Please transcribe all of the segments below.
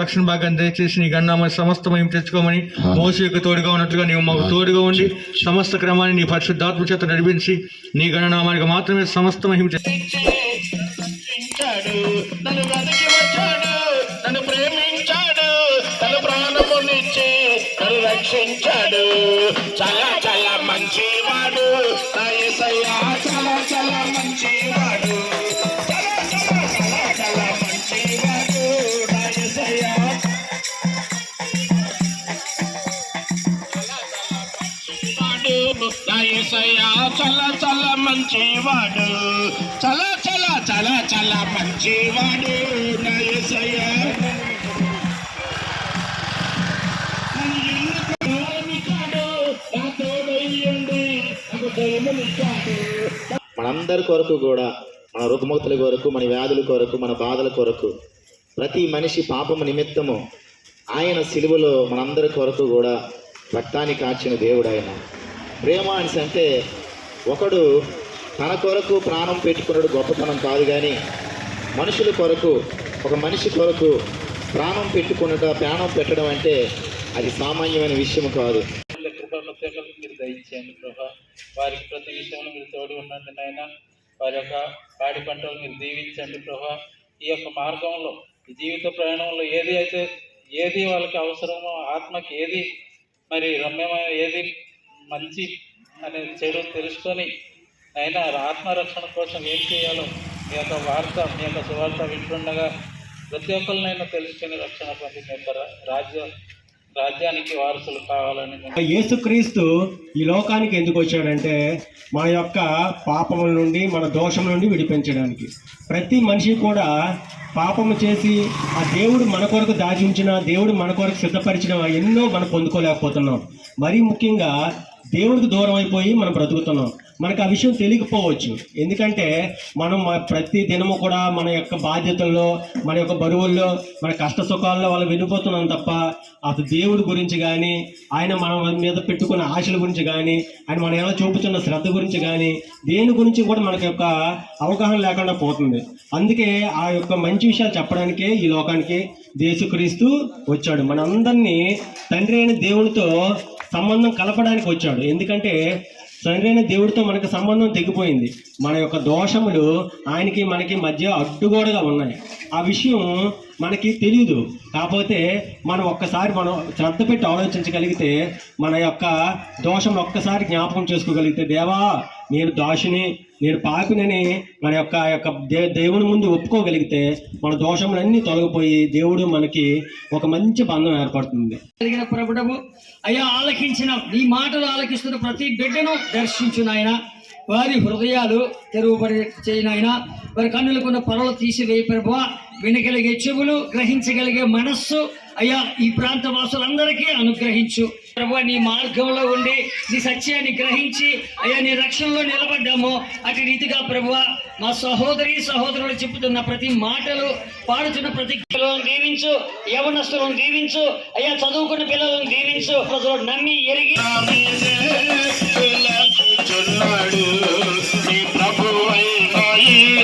రక్షణ భాగాన్ని దయచేసి నీ గన్నామ సమస్త మేము తెచ్చుకోమని మోసు యొక్క తోడుగా ఉన్నట్లుగా నీవు మాకు తోడుగా ఉండి సమస్త క్రమాన్ని నీ పరిశుద్ధాత్మ చేత నడిపించి నీ గణనామానికి మాత్రమే సమస్త మహిమ రక్షించాడు. చాలా చాలా మంచివాడు. చాలా చాలా మంచివాడు. నా చల చల మంచివాడు. చల చల చల చల మంచివాడు. నా యేసయ్యా మనందరి కొరకు కూడా మన రుగ్మతుల కొరకు మన వ్యాధుల కొరకు మన బాధల కొరకు ప్రతి మనిషి పాపము నిమిత్తము ఆయన సిలువలో మనందరి కొరకు కూడా రక్తాన్ని కాచిన దేవుడు ఆయన. ప్రేమ అనేసి అంటే ఒకడు తన కొరకు ప్రాణం పెట్టుకున్నాడు గొప్పతనం కాదు కానీ మనుషుల కొరకు ఒక మనిషి కొరకు ప్రాణం పెట్టుకున్నట ప్రాణం పెట్టడం అంటే అది సామాన్యమైన విషయం కాదు. మీరు దయచేయండి ప్రభా. వారికి ప్రతి విషయంలో మీరు తోడు ఉండండి నాయన. వారి యొక్క పాడి పంటలు మీరు దీవించండి ప్రభా. ఈ యొక్క మార్గంలో ఈ జీవిత ప్రయాణంలో ఏది అయితే ఏది వాళ్ళకి అవసరమో ఆత్మకి ఏది మరి రమ్యమైన ఏది మంచి అనే చెడు తెలుసుకొని అయినా ఆత్మరక్షణ కోసం ఏం చేయాలో మీ యొక్క వార్త మీ యొక్క సువార్త వింటుండగా ప్రతి ఒక్కరినైనా తెలుసుకుని రక్షణ పొంది మీ యొక్క రాజ్య రాజ్యానికి వారసులు కావాలని యేసుక్రీస్తు ఈ లోకానికి ఎందుకు వచ్చాడంటే మన యొక్క పాపముల నుండి మన దోషం నుండి విడిపించడానికి. ప్రతి మనిషి కూడా పాపము చేసి ఆ దేవుడు మన కొరకు దాచి ఉంచిన దేవుడు మన కొరకు సిద్ధపరిచిన ఎన్నో మనం పొందుకోలేకపోతున్నాం. మరీ ముఖ్యంగా దేవుడికి దూరం అయిపోయి మనం బ్రతుకుతున్నాం. మనకు ఆ విషయం తెలియకపోవచ్చు. ఎందుకంటే మనం ప్రతి దినము కూడా మన యొక్క బాధ్యతల్లో మన యొక్క బరువుల్లో మన కష్ట సుఖాల్లో వాళ్ళు వెళ్ళిపోతున్నాం తప్ప అసలు దేవుడి గురించి కానీ ఆయన మన మీద పెట్టుకున్న ఆశల గురించి కానీ ఆయన మన ఎలా చూపుతున్న శ్రద్ధ గురించి కానీ దేని గురించి కూడా మనకి యొక్క అవగాహన లేకుండా పోతుంది. అందుకే ఆ యొక్క మంచి విషయాలు చెప్పడానికే ఈ లోకానికి దేశక్రీస్తు వచ్చాడు. మనందరినీ తండ్రి అయిన దేవునితో సంబంధం కలపడానికి వచ్చాడు. ఎందుకంటే తండ్రి అయిన దేవుడితో మనకు సంబంధం తెగిపోయింది. మన యొక్క దోషములు ఆయనకి మనకి మధ్య అడ్డుగోడగా ఉన్నాయి. ఆ విషయం మనకి తెలియదు కాకపోతే మనం ఒక్కసారి మనం శ్రద్ధ పెట్టి ఆలోచించగలిగితే మన యొక్క దోషం ఒక్కసారి జ్ఞాపకం చేసుకోగలిగితే దేవా నేను దోషిని నేను పాపినని మన యొక్క యొక్క దే దేవుని ముందు ఒప్పుకోగలిగితే మన దోషములన్నీ తొలగిపోయి దేవుడు మనకి ఒక మంచి బంధం ఏర్పడుతుంది. కలిగిన ప్రభుడము అయ్యా ఆలకించిన నీ మాటలు ఆలకిస్తున్న ప్రతి బిడ్డను దర్శించు నాయన. వారి హృదయాలు తెరువబడి చేయనైనా వారి కన్నులకున్న పొరలు తీసివేయి ప్రభు వినగలిగే చెవులు గ్రహించగలిగే మనస్సు అయ్యా ఈ ప్రాంత వాసులందరికీ అనుగ్రహించు. ప్రభు నీ మార్గంలో ఉండి నీ సత్యాన్ని గ్రహించి అయ్యా నీ రక్షణలో నిలబడ్డాము. అటు రీతిగా ప్రభు మా సహోదరి సహోదరులు చెప్తున్న ప్రతి మాటలు పాడుతున్న ప్రతి పిల్లలను దీవించు యవనస్తులను దీవించు అయ్యా చదువుకున్న పిల్లలను దీవించు ప్రజలు నమ్మి ఎరిగి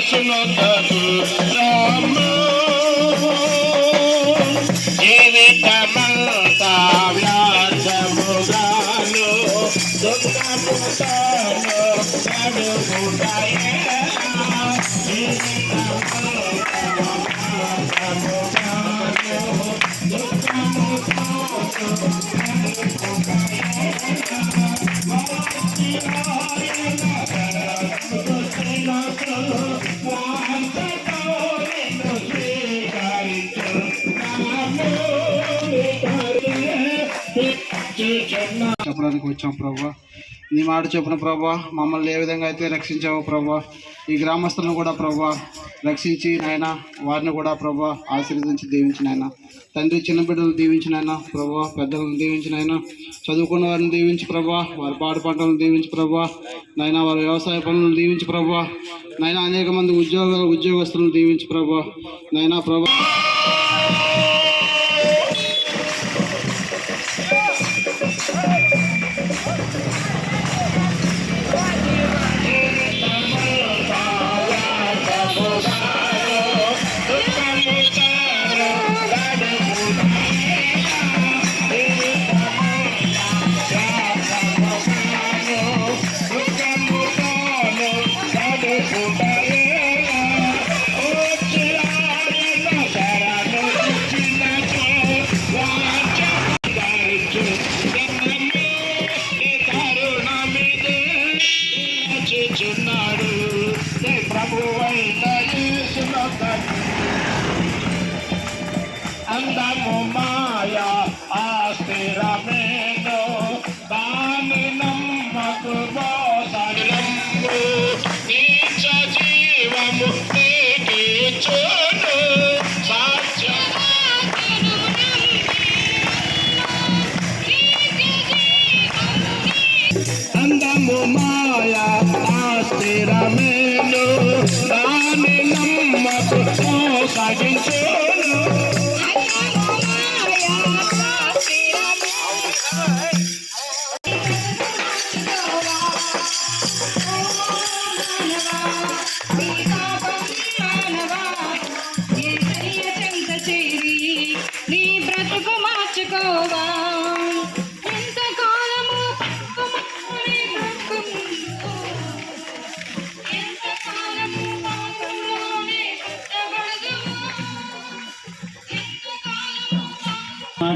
కూర్చున్నాడు చెప్పడానికి వచ్చాం ప్రభా. నీ మాట చెప్పిన ప్రభా మమ్మల్ని ఏ విధంగా అయితే రక్షించావో ప్రభా ఈ గ్రామస్తులను కూడా ప్రభా రక్షించి నాయన వారిని కూడా ప్రభా ఆశీర్వదించి దీవించిన ఆయన తండ్రి చిన్న బిడ్డలను దీవించిన ఆయన ప్రభా పెద్దలను దీవించిన ఆయన చదువుకున్న వారిని దీవించి ప్రభా వారి పాడు పంటలను దీవించి ప్రభా నాయన వారి వ్యవసాయ పనులను దీవించి ప్రభా నాయన అనేక మంది ఉద్యోగాలు ఉద్యోగస్తులను దీవించి ప్రభా నాయన ప్రభా பூவை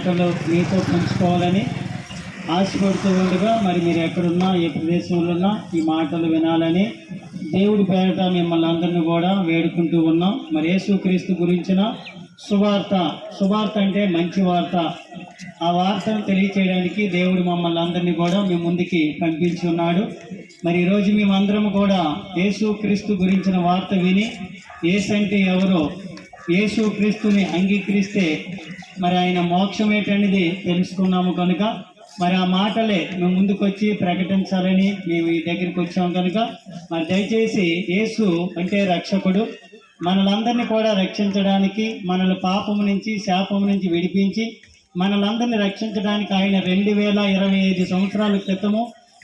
మాటలు మీతో పంచుకోవాలని ఆశపడుతూ ఉండగా మరి మీరు ఎక్కడున్నా ఏ ప్రదేశంలో ఉన్నా ఈ మాటలు వినాలని దేవుడి పేరట మిమ్మల్ని అందరిని కూడా వేడుకుంటూ ఉన్నాం. మరి యేసుక్రీస్తు గురించిన సువార్త సువార్త అంటే మంచి వార్త. ఆ వార్తను తెలియచేయడానికి దేవుడు మమ్మల్ని అందరినీ కూడా మీ ముందుకి పంపించి ఉన్నాడు. మరి ఈరోజు మేమందరం కూడా యేసుక్రీస్తు గురించిన వార్త విని ఏసంటే ఎవరో యేసుక్రీస్తుని అంగీకరిస్తే మరి ఆయన మోక్షం ఏంటనేది తెలుసుకున్నాము కనుక మరి ఆ మాటలే మేము ముందుకొచ్చి ప్రకటించాలని మేము ఈ దగ్గరికి వచ్చాము కనుక మరి దయచేసి యేసు అంటే రక్షకుడు మనలందరినీ కూడా రక్షించడానికి మనల్ని పాపం నుంచి శాపము నుంచి విడిపించి మనలందరినీ రక్షించడానికి ఆయన రెండు వేల ఇరవై ఐదు సంవత్సరాల క్రితము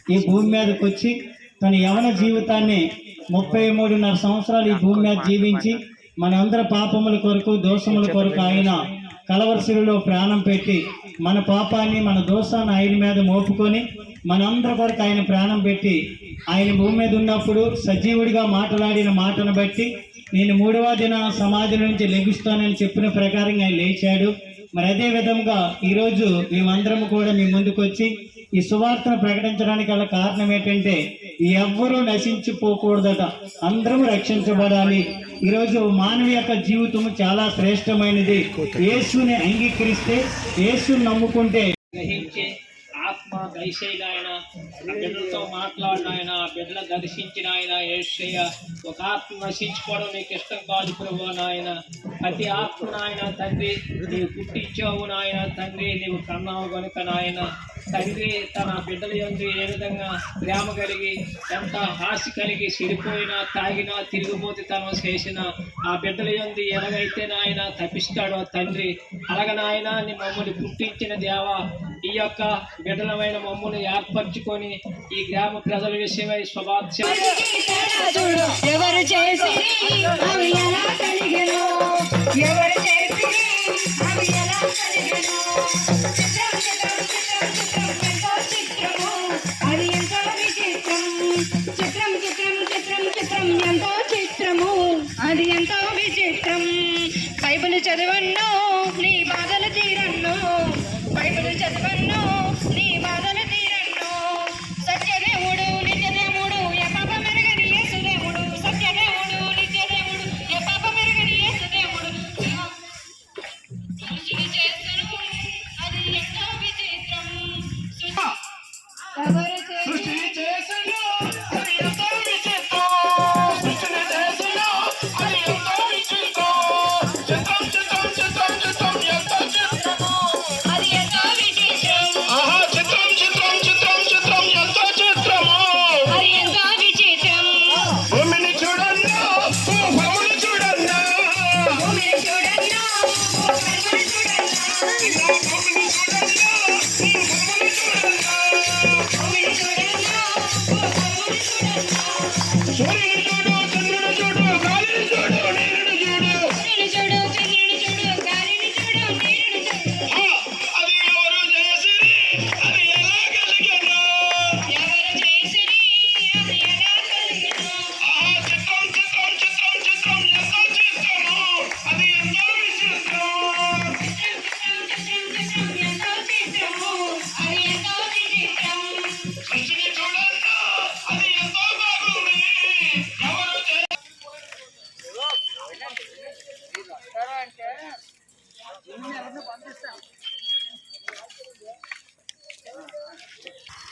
ఈ భూమి మీదకి వచ్చి తన యవన జీవితాన్ని ముప్పై మూడున్నర సంవత్సరాలు ఈ భూమి మీద జీవించి మనందరి పాపముల కొరకు దోషముల కొరకు ఆయన కలవరసిలో ప్రాణం పెట్టి మన పాపాన్ని మన దోషాన్ని ఆయన మీద మోపుకొని మనందరి కొరకు ఆయన ప్రాణం పెట్టి ఆయన భూమి మీద ఉన్నప్పుడు సజీవుడిగా మాట్లాడిన మాటను బట్టి నేను మూడవ దిన సమాధి నుంచి లెగుస్తానని చెప్పిన ప్రకారంగా ఆయన లేచాడు. మరి అదే విధంగా ఈరోజు మేమందరం కూడా మీ ముందుకు వచ్చి ఈ సువార్తను ప్రకటించడానికి గల కారణం ఏంటంటే ఎవ్వరూ నశించిపోకూడదట అందరూ రక్షించబడాలి. ఈరోజు మానవ యొక్క జీవితం చాలా శ్రేష్టమైనది. యేసుని అంగీకరిస్తే యేసుని నమ్ముకుంటే ఆత్మ దయచేయన ఆయన బిడ్డలతో మాట్లాడిన ఆ బిడ్డలు దర్శించిన ఆయన ఏషయ్య ఒక ఆత్మ నశించుకోవడం నీకు ఇష్టం కాదు ప్రభు నాయన. ప్రతి ఆత్మ నాయన తండ్రి నీవు పుట్టించావు నాయన తండ్రి నీవు కన్నావు కనుక నాయన. తండ్రి తన బిడ్డల ఎందు ఏ విధంగా ప్రేమ కలిగి ఎంత ఆశ కలిగి చెడిపోయినా తాగినా తిరిగిపోతే తను చేసిన ఆ బిడ్డల ఎందు ఎలాగైతే నాయన తప్పిస్తాడో తండ్రి అలాగ నాయన నీ మమ్మల్ని పుట్టించిన దేవా ఈ యొక్క బిడ్డలమైన మమ్మల్ని ఏర్పరచుకొని ఈ గ్రామ ప్రజల విషయమై స్వభావ ఎవరు చేసి అవి ఎలా కలిగెను ఎవరు చేసి అవి ఎలా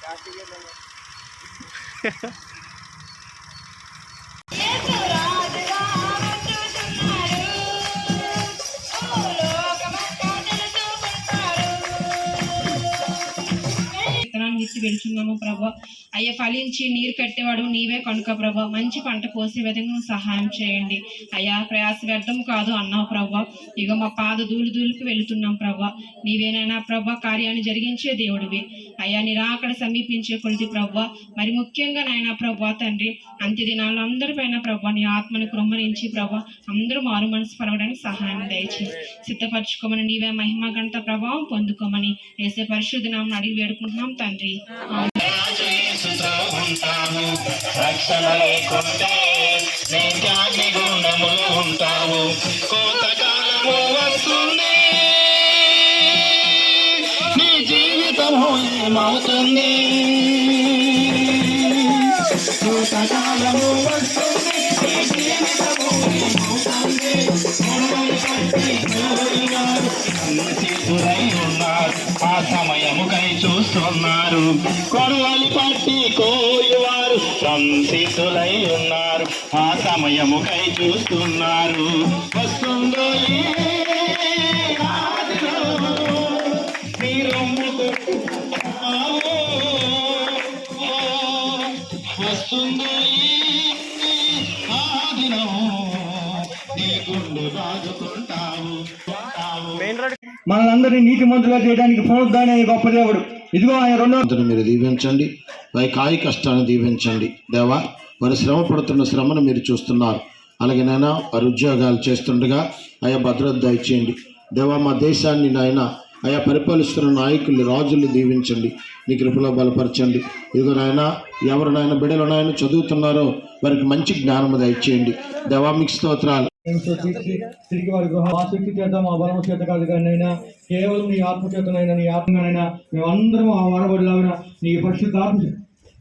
Kasi yun ano. విత్తనాన్ని విత్తి ప్రభా. అయ్యా ఫలించి నీరు కట్టేవాడు నీవే కనుక ప్రభా. మంచి పంట కోసే విధంగా నువ్వు సహాయం చేయండి. అయ్యా ప్రయాస వ్యర్థం కాదు అన్నావు ప్రభా. ఇక మా పాద దూలు దూలికి వెళుతున్నాం ప్రభా. నీవేనైనా ప్రభా కార్యాన్ని జరిగించే దేవుడివి. అయ్యా నిరాకడ సమీపించే కొలిది ప్రభా. మరి ముఖ్యంగా నాయన ప్రభా తండ్రి అంత్య దినాల్లో అందరిపైన ప్రభా నీ ఆత్మని కృమ్మరించి ప్రభా అందరూ మారు మనసు పరవడానికి సహాయం దయచేసి సిద్ధపరచుకోమని నీవే మహిమ గంట ప్రభావం పొందుకోమని వేసే పరిశుద్ధ అడిగి వేడుకుంటున్నాం తండ్రి. యేసుతో ఉంటావు రక్షణ లేకుంటే నిత్యాన్ని గుణములు ఉంటావు. కోతకాలము వస్తుంది. నీ జీవితము ఏమవుతుంది? కోతకాలము వస్తుంది. కొడవలి పట్టి కోయువారు సంశితులై ఉన్నారు ఆ సమయముకై చూస్తున్నారు. వస్తుందో ఏ రాత్రో నీ రొమ్ముకు ఆవో, ఓ, వస్తుందో ఈ ఆదినము నీ గుండె బాదుకుంటావు ఉంటావు. మనల్ని నీతి మంతులుగా చేయడానికి అనే గొప్ప దేవుడు. ఇదిగో ఆయన రెండో మీరు దీవించండి. వారి కాయ కష్టాన్ని దీవించండి. దేవా వారు శ్రమ పడుతున్న శ్రమను మీరు చూస్తున్నారు. అలాగే నాయన వారి ఉద్యోగాలు చేస్తుండగా ఆయా భద్రత దయచేయండి. దేవా మా దేశాన్ని నాయన ఆయా పరిపాలిస్తున్న నాయకులు రాజులు దీవించండి. నీ కృపలో బలపరచండి. ఇదిగో నాయన ఎవరు నాయన బిడలు నాయన చదువుతున్నారో వారికి మంచి జ్ఞానము దయచేయండి. దేవా మీకు స్తోత్రాలు. తీర్చి తిరిగి వారి గృహ ఆసక్తి చేత మా బలము చేత కాదు కానీ కేవలం నీ ఆత్మచేతనైనా నీ ఆత్మగానైనా మేమందరం ఆ వాడబడిలాగా నీ పరిశుద్ధాత్మ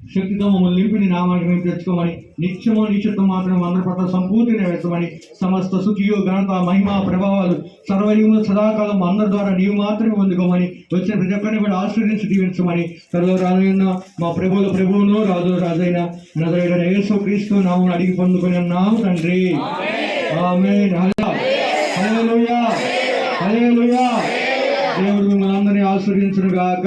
శక్తితో మమ్మల్ని నింపి నీ నామానికి మేము తెచ్చుకోమని నిత్యము నిశ్చితం మాత్రం అందరి పట్ల సంపూర్తిని వెళ్తామని సమస్త సుఖియు ఘనత మహిమ ప్రభావాలు సర్వయుగములు సదాకాలం అందరి ద్వారా నీవు మాత్రమే పొందుకోమని వచ్చిన ప్రతి ఒక్కరిని కూడా ఆశ్రయించి దీవించమని త్వరలో రాజైన మా ప్రభువుల ప్రభువును రాజు రాజైన నజరైన యేసు క్రీస్తు నామం అడిగి పొందుకొని ఉన్నాము తండ్రి. దేవుడు మిమ్మల్ని అందరినీ ఆశీర్వదించును గాక